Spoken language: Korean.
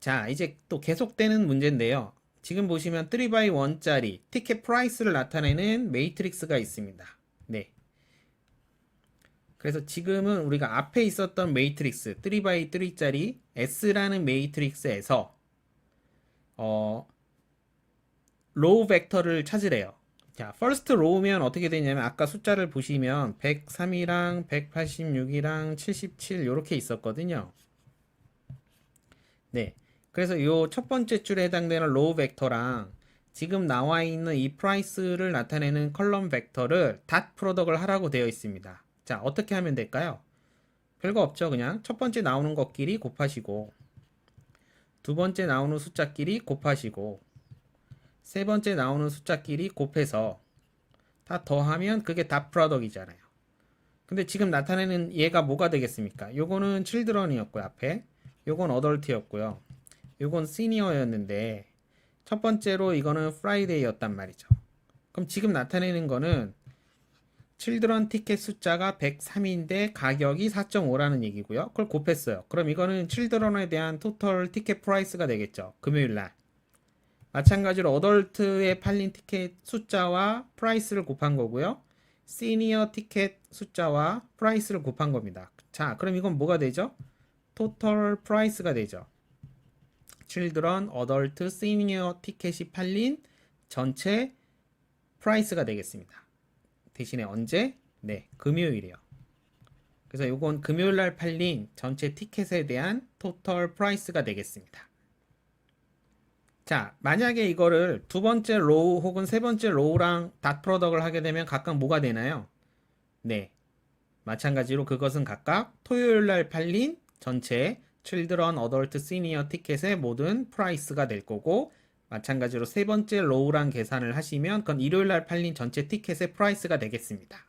자, 이제 또 계속되는 문제인데요. 지금 보시면 3x1짜리 티켓 프라이스를 나타내는 매트릭스가 있습니다. 네. 그래서 지금은 우리가 앞에 있었던 매트릭스 3x3짜리 S라는 매트릭스에서 어 로우 벡터를 찾으래요. 자, first row면 어떻게 되냐면 아까 숫자를 보시면 103이랑 186이랑 77 이렇게 있었거든요. 네. 그래서 요 첫 번째 줄에 해당되는 로우 벡터랑 지금 나와 있는 이 프라이스를 나타내는 컬럼 벡터를 닷 프로덕을 하라고 되어 있습니다. 자, 어떻게 하면 될까요? 별거 없죠. 그냥 첫 번째 나오는 것끼리 곱하시고 두 번째 나오는 숫자끼리 곱하시고 세 번째 나오는 숫자끼리 곱해서 다 더하면 그게 다 프로덕이잖아요. 근데 지금 나타내는 얘가 뭐가 되겠습니까? 요거는 칠드런이었고요, 앞에. 요건 어덜트였고요. 요건 시니어였는데 첫 번째로 이거는 프라이데이였단 말이죠. 그럼 지금 나타내는 거는 칠드런 티켓 숫자가 103인데 가격이 4.5라는 얘기고요. 그걸 곱했어요. 그럼 이거는 칠드런에 대한 토털 티켓 프라이스가 되겠죠. 금요일 날. 마찬가지로 어덜트에 팔린 티켓 숫자와 프라이스를 곱한 거고요. 시니어 티켓 숫자와 프라이스를 곱한 겁니다. 자, 그럼 이건 뭐가 되죠? 토털 프라이스가 되죠. 칠드런, 어덜트, 시니어 티켓이 팔린 전체 프라이스가 되겠습니다. 대신에 언제? 네, 금요일이요. 그래서 이건 금요일 날 팔린 전체 티켓에 대한 토털 프라이스가 되겠습니다. 자, 만약에 이거를 두 번째 로우 혹은 세 번째 로우랑 닷 프로덕을 하게 되면 각각 뭐가 되나요? 네. 마찬가지로 그것은 각각 토요일 날 팔린 전체 칠드런 어덜트 시니어 티켓의 모든 프라이스가 될 거고 마찬가지로 세 번째 로우랑 계산을 하시면 그건 일요일 날 팔린 전체 티켓의 프라이스가 되겠습니다.